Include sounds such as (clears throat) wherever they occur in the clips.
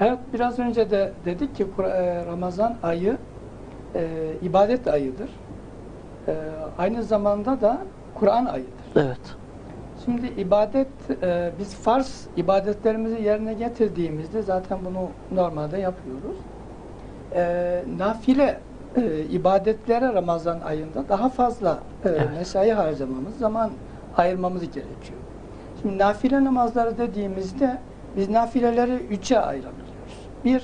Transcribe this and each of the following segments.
Evet biraz önce de dedik ki e, Ramazan ayı e, ibadet ayıdır. E, aynı zamanda da Kur'an ayıdır. Evet. Şimdi ibadet, e, biz farz ibadetlerimizi yerine getirdiğimizde zaten bunu normalde yapıyoruz. E, nafile e, ibadetlere Ramazan ayında daha fazla e, Evet. mesai harcamamız, zaman ayırmamız gerekiyor. Şimdi nafile namazları dediğimizde biz nafileleri üçe ayırabiliyoruz. Bir,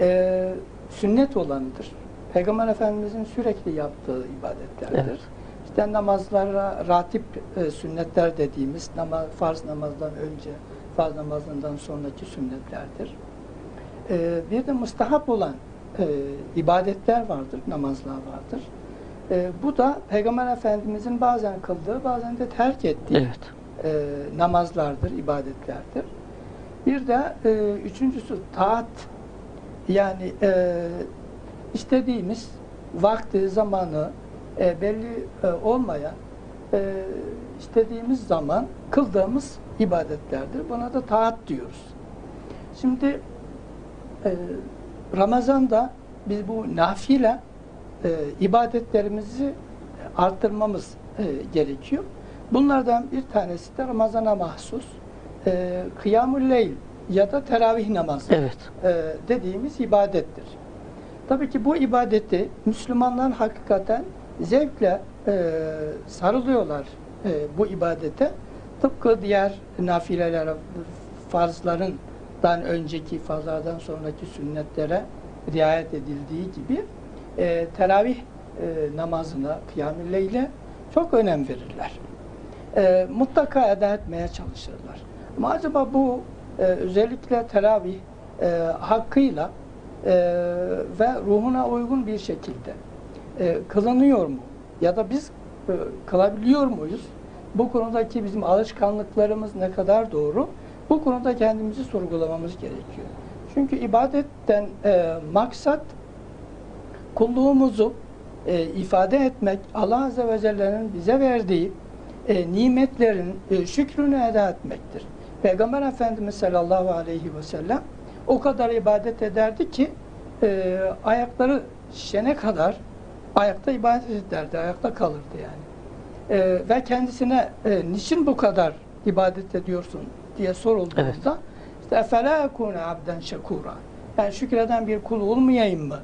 e, sünnet olanıdır. Peygamber Efendimizin sürekli yaptığı ibadetlerdir. Evet. İşte namazlara ratip e, sünnetler dediğimiz namaz, farz namazdan önce, farz namazından sonraki sünnetlerdir. E, bir de mustahap olan e, ibadetler vardır, namazlar vardır. E, bu da Peygamber Efendimizin bazen kıldığı, bazen de terk ettiği Evet. e, namazlardır, ibadetlerdir. Bir de e, üçüncüsü taat. Yani e, istediğimiz vakti, zamanı e, belli e, olmayan e, istediğimiz zaman kıldığımız ibadetlerdir. Buna da taat diyoruz. Şimdi e, Ramazan'da biz bu nafile e, ibadetlerimizi arttırmamız e, gerekiyor. Bunlardan bir tanesi de Ramazan'a mahsus e, Kıyamul Leyl ya da teravih namazı Evet. e, dediğimiz ibadettir. Tabii ki bu ibadeti Müslümanlar hakikaten zevkle e, sarılıyorlar e, bu ibadete. Tıpkı diğer nafilelere, farzlarından önceki, farzlardan sonraki sünnetlere riayet edildiği gibi e, teravih e, namazına, kıyam-ı leyle çok önem verirler. E, mutlaka eda etmeye çalışırlar. Ama acaba bu e, özellikle teravih e, hakkıyla e, ve ruhuna uygun bir şekilde e, kılınıyor mu? Ya da biz e, kılabiliyor muyuz? Bu konudaki bizim alışkanlıklarımız ne kadar doğru? Bu konuda kendimizi sorgulamamız gerekiyor. Çünkü ibadetten e, maksat kulluğumuzu e, ifade etmek, Allah Azze ve Celle'nin bize verdiği e, nimetlerin e, şükrünü eda etmektir. Peygamber Efendimiz sallallahu aleyhi ve sellem o kadar ibadet ederdi ki e, ayakları şişene kadar ayakta ibadet ederdi, ayakta kalırdı yani. E, ve kendisine e, niçin bu kadar ibadet ediyorsun diye sorulduğunda Evet. işte efela ekune abden şekura yani şükreden bir kul olmayayım mı?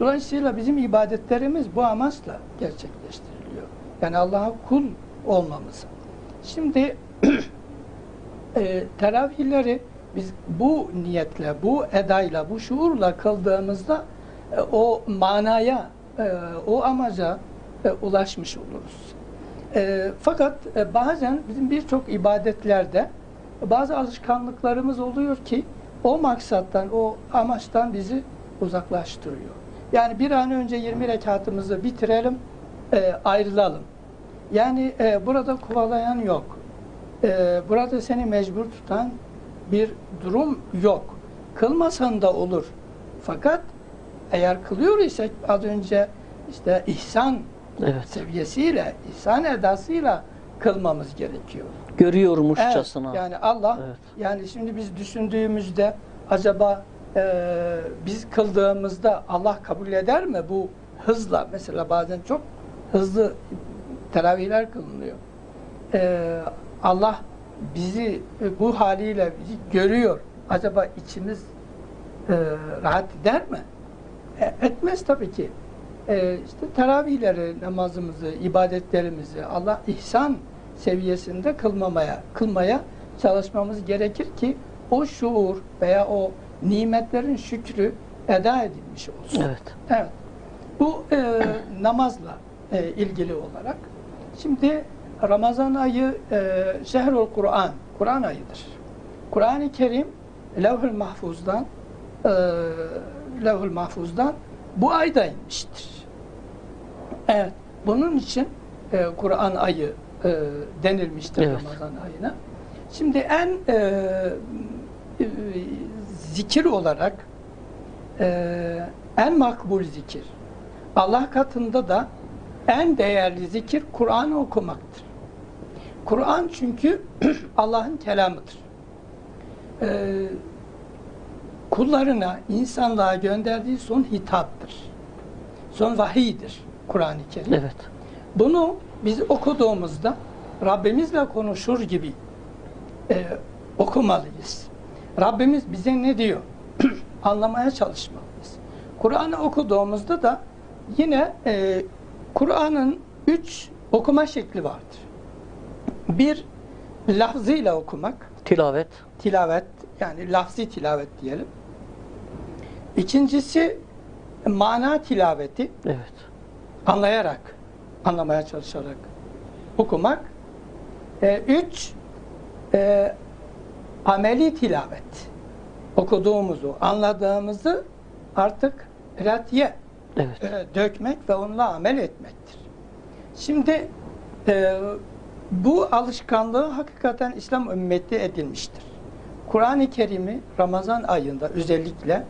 Dolayısıyla bizim ibadetlerimiz bu amaçla gerçekleştiriliyor. Yani Allah'a kul olmamız. Şimdi (clears throat) e, teravihleri biz bu niyetle, bu edayla, bu şuurla kıldığımızda e, o manaya, e, o amaca e, ulaşmış oluruz. E, fakat e, bazen bizim birçok ibadetlerde bazı alışkanlıklarımız oluyor ki o maksattan, o amaçtan bizi uzaklaştırıyor. Yani bir an önce 20 rekatımızı bitirelim, e, ayrılalım. Yani e, burada kovalayan yok. E, burada seni mecbur tutan bir durum yok. Kılmasan da olur. Fakat eğer kılıyor isek az önce işte ihsan Evet. seviyesiyle, ihsan edasıyla kılmamız gerekiyor. Görüyormuşçasına. Evet, yani Allah Evet. yani şimdi biz düşündüğümüzde acaba e, biz kıldığımızda Allah kabul eder mi bu hızla mesela bazen çok hızlı teravihler kılınıyor. E, Allah bizi e, bu haliyle bizi görüyor. Acaba içimiz e, rahat eder mi? E, etmez tabii ki. E, işte teravihleri, namazımızı, ibadetlerimizi Allah ihsan seviyesinde kılmamaya, kılmaya çalışmamız gerekir ki o şuur veya o nimetlerin şükrü eda edilmiş olsun. Evet. Evet. Bu e, namazla e, ilgili olarak. Şimdi Ramazan ayı e, şehrul Kur'an, Kur'an ayıdır. Kur'an-ı Kerim Levh-ül Mahfuz'dan e, Levh-ül Mahfuz'dan bu ayda inmiştir. Evet. Bunun için e, Kur'an ayı e, denilmiştir Evet. Ramazan ayına. Şimdi en e, e, zikir olarak e, en makbul zikir. Allah katında da en değerli zikir Kur'an'ı okumaktır. Kur'an çünkü (clears throat) Allah'ın kelamıdır. E, kullarına, insanlığa gönderdiği son hitaptır. Son vahiydir Kur'an-ı Kerim. Evet. Bunu biz okuduğumuzda Rabbimizle konuşur gibi e, okumalıyız. Rabbimiz bize ne diyor? (clears throat) Anlamaya çalışmalıyız. Kur'an'ı okuduğumuzda da yine e, Kur'an'ın üç okuma şekli vardır. Bir, lafzıyla okumak, Tilavet. tilavet yani lafzi tilavet diyelim. İkincisi mana tilaveti Evet. anlayarak, anlamaya çalışarak okumak. E, üç, e, ameli tilavet. Okuduğumuzu, anladığımızı artık pratiğe Evet. e, dökmek ve onunla amel etmektir. Şimdi e, bu alışkanlığı hakikaten İslam ümmeti edilmiştir. Kur'an-ı Kerim'i Ramazan ayında özellikle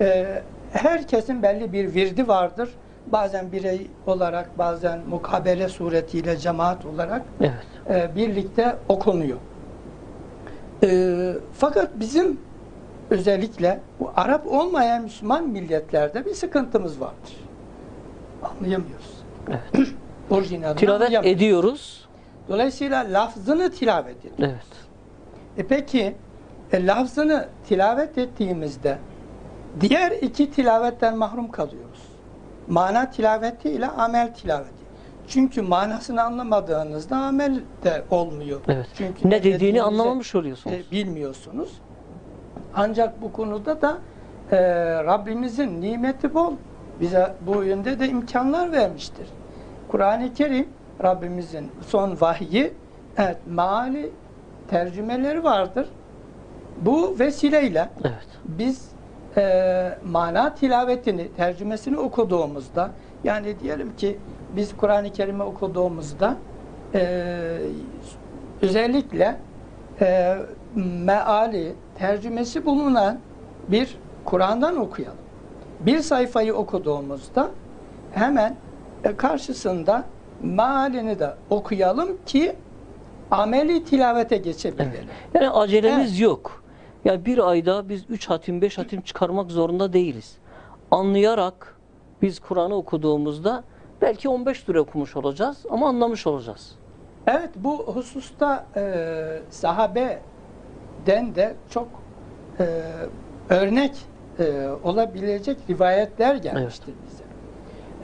e, herkesin belli bir virdi vardır. Bazen birey olarak, bazen mukabele suretiyle cemaat olarak Evet. e, birlikte okunuyor. E, fakat bizim özellikle bu Arap olmayan Müslüman milletlerde bir sıkıntımız vardır. Anlayamıyoruz. Evet. (clears throat) Orijinalini Tilavet ediyoruz. Dolayısıyla lafzını tilavet ediyor. Evet. E peki e, lafzını tilavet ettiğimizde diğer iki tilavetten mahrum kalıyoruz. Mana tilaveti ile amel tilaveti. Çünkü manasını anlamadığınızda amel de olmuyor. Evet. Çünkü ne dediğini anlamamış oluyorsunuz. e, bilmiyorsunuz. Ancak bu konuda da e, Rabbimizin nimeti bol. Bize bu yönde de imkanlar vermiştir. Kur'an-ı Kerim Rabbimizin son vahyi evet meali tercümeleri vardır. Bu vesileyle Evet. biz e, mana tilavetini, tercümesini okuduğumuzda yani diyelim ki biz Kur'an-ı Kerim'i okuduğumuzda e, özellikle e, meali, tercümesi bulunan bir Kur'an'dan okuyalım. Bir sayfayı okuduğumuzda hemen e, karşısında mealini de okuyalım ki ameli tilavete geçebilelim. Evet. Yani acelemiz yok. Ya bir ayda biz 3 hatim, 5 hatim çıkarmak zorunda değiliz. Anlayarak biz Kur'an'ı okuduğumuzda belki 15 lira okumuş olacağız ama anlamış olacağız. Evet bu hususta e, sahabeden de çok e, örnek e, olabilecek rivayetler gelmiştir bize.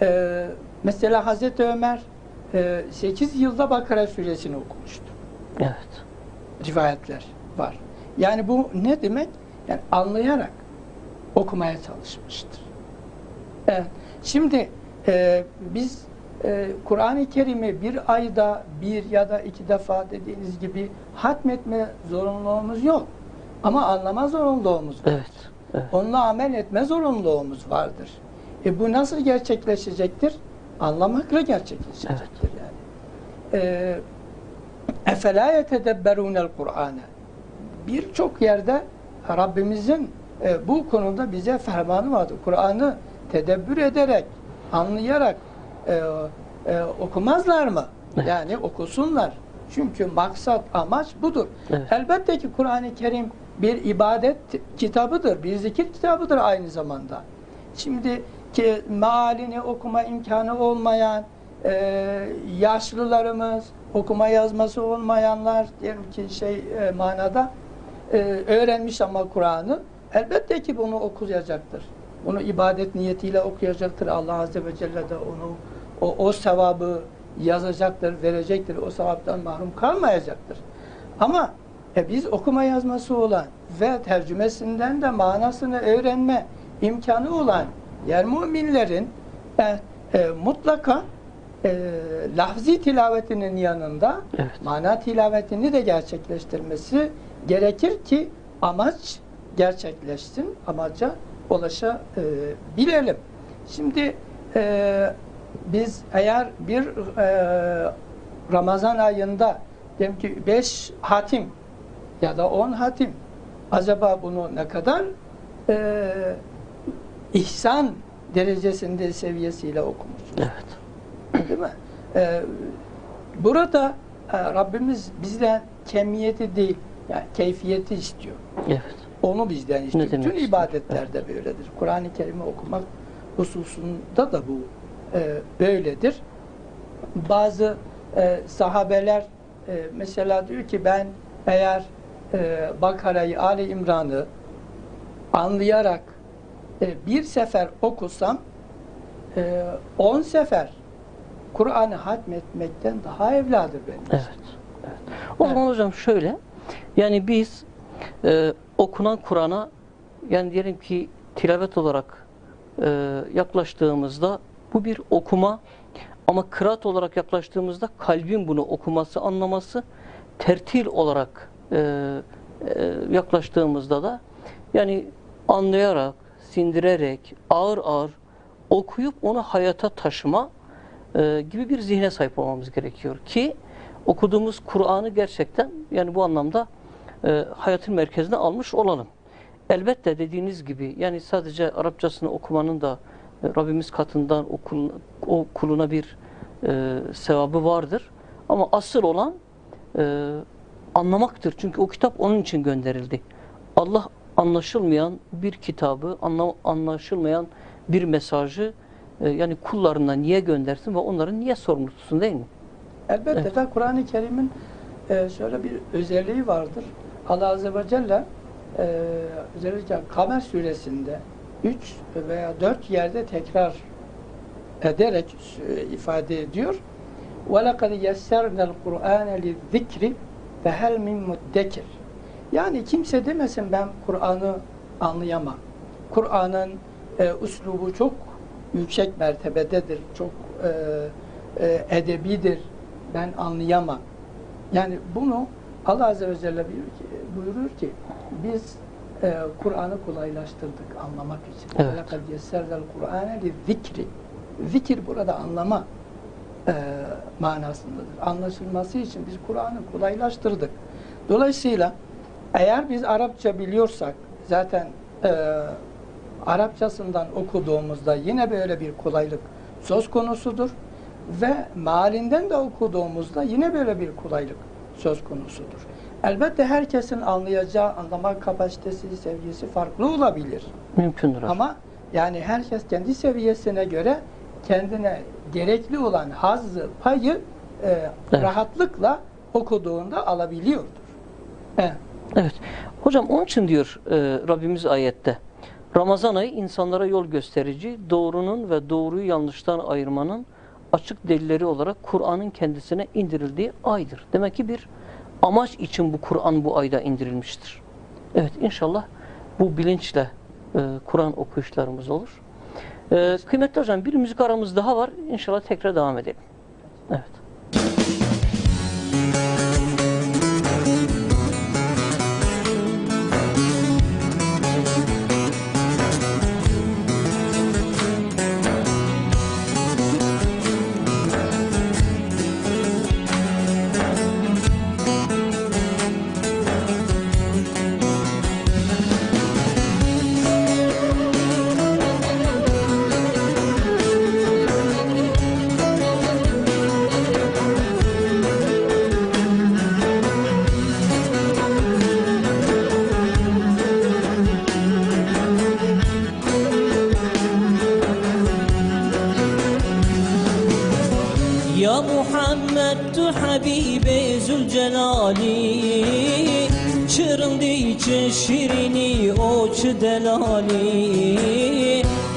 E, mesela Hazreti Ömer e, 8 yılda Bakara suresini okumuştu. Evet. Rivayetler var. Yani bu ne demek? Yani anlayarak okumaya çalışmıştır. Evet. Şimdi e, biz e, Kur'an-ı Kerim'i bir ayda bir ya da iki defa dediğiniz gibi hatmetme zorunluluğumuz yok. Ama anlama zorunluluğumuz var. Evet. evet. Onunla amel etme zorunluluğumuz vardır. E bu nasıl gerçekleşecektir? Anlamakla gerçekleşecektir yani. E, Efela yetedebberunel Kur'an'ı. Birçok yerde Rabbimizin e, bu konuda bize fermanı vardır. Kur'an'ı tedebbür ederek, anlayarak e, e, okumazlar mı? Evet. Yani okusunlar. Çünkü maksat, amaç budur. Evet. Elbette ki Kur'an-ı Kerim bir ibadet kitabıdır, bir zikir kitabıdır aynı zamanda. Şimdi ki mealini okuma imkanı olmayan e, yaşlılarımız, okuma yazması olmayanlar diyelim ki şey e, manada e, öğrenmiş ama Kur'an'ı elbette ki bunu okuyacaktır. Bunu ibadet niyetiyle okuyacaktır. Allah Azze ve Celle de onu o, o sevabı yazacaktır, verecektir. O sevaptan mahrum kalmayacaktır. Ama e, biz okuma yazması olan ve tercümesinden de manasını öğrenme imkanı olan yer müminlerin e, e, mutlaka e, lafzi tilavetinin yanında Evet. mana tilavetini de gerçekleştirmesi gerekir ki amaç gerçekleşsin, amaca ulaşabilelim. Şimdi e, biz eğer bir e, Ramazan ayında diyelim ki 5 hatim ya da 10 hatim acaba bunu ne kadar e, ihsan derecesinde seviyesiyle okumuş? Evet. Değil mi? Ee, burada e, Rabbimiz bizden kemiyeti değil, yani keyfiyeti istiyor. Evet. Onu bizden istiyor. Bütün istiyor? ibadetlerde böyledir. Kur'an-ı Kerim'i okumak hususunda da bu e, böyledir. Bazı e, sahabeler e, mesela diyor ki ben eğer e, Bakara'yı, Ali İmran'ı anlayarak e, bir sefer okusam e, on sefer Kur'an'ı hatmetmekten daha evladır benim. için. Evet. evet. O zaman hocam şöyle, yani biz e, okunan Kur'an'a yani diyelim ki tilavet olarak e, yaklaştığımızda bu bir okuma ama kıraat olarak yaklaştığımızda kalbin bunu okuması, anlaması, tertil olarak e, e, yaklaştığımızda da yani anlayarak, sindirerek, ağır ağır okuyup onu hayata taşıma e, gibi bir zihne sahip olmamız gerekiyor ki okuduğumuz Kur'an'ı gerçekten yani bu anlamda e, hayatın merkezine almış olalım. Elbette dediğiniz gibi yani sadece Arapçasını okumanın da e, Rabbimiz katından o, kul- o kuluna bir e, sevabı vardır. Ama asıl olan e, anlamaktır. Çünkü o kitap onun için gönderildi. Allah anlaşılmayan bir kitabı, anla- anlaşılmayan bir mesajı e, yani kullarına niye göndersin ve onların niye sorumlu tutsun değil mi? Elbette Evet. de Kur'an-ı Kerim'in e, şöyle bir özelliği vardır. Allah Azze ve Celle e, özellikle Kamer suresinde 3 veya 4 yerde tekrar ederek e, ifade ediyor. وَلَقَدْ يَسَّرْنَا الْقُرْآنَ لِلذِّكْرِ فَهَلْ مِنْ مُدَّكِرٍ Yani kimse demesin ben Kur'an'ı anlayamam. Kur'an'ın e, üslubu çok yüksek mertebededir, çok e, e, edebidir. Ben anlayamam. Yani bunu Allah Azze ve Celle buyurur ki, buyurur ki biz e, Kur'an'ı kolaylaştırdık anlamak için. Evet. وَلَقَدْ يَسَّرْنَا الْقُرْآنَ لِلذِّكْرِ Zikir burada anlama e, manasındadır. Anlaşılması için biz Kur'an'ı kolaylaştırdık. Dolayısıyla eğer biz Arapça biliyorsak zaten e, Arapçasından okuduğumuzda yine böyle bir kolaylık söz konusudur ve mealinden de okuduğumuzda yine böyle bir kolaylık söz konusudur. Elbette herkesin anlayacağı anlama kapasitesi, seviyesi farklı olabilir. Mümkündür. Ama yani herkes kendi seviyesine göre kendine gerekli olan hazzı, payı e, rahatlıkla okuduğunda alabiliyordur. Evet. Evet. Hocam onun için diyor e, Rabbimiz ayette. Ramazan ayı insanlara yol gösterici, doğrunun ve doğruyu yanlıştan ayırmanın açık delilleri olarak Kur'an'ın kendisine indirildiği aydır. Demek ki bir amaç için bu Kur'an bu ayda indirilmiştir. Evet inşallah bu bilinçle e, Kur'an okuyuşlarımız olur. E, kıymetli hocam bir müzik aramız daha var. İnşallah tekrar devam edelim. Evet. Muhammed tu Habibe Zülcelali. Şırın diçe şirini o çı delali.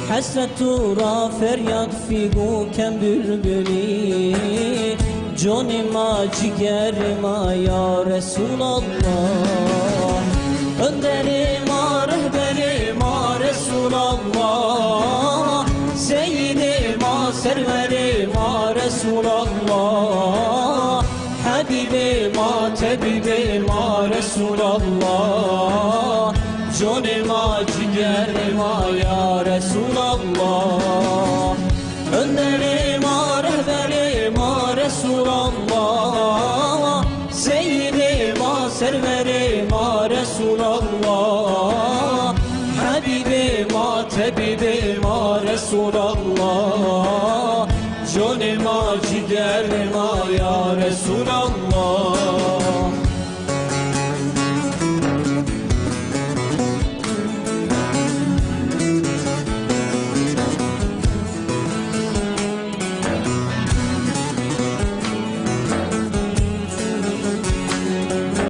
Hasret tura feryat figu kem bülbüli Canıma ciğerime ya Resulallah. Allah Habibi ma tebibi ma Resulallah. Canıma ciğerime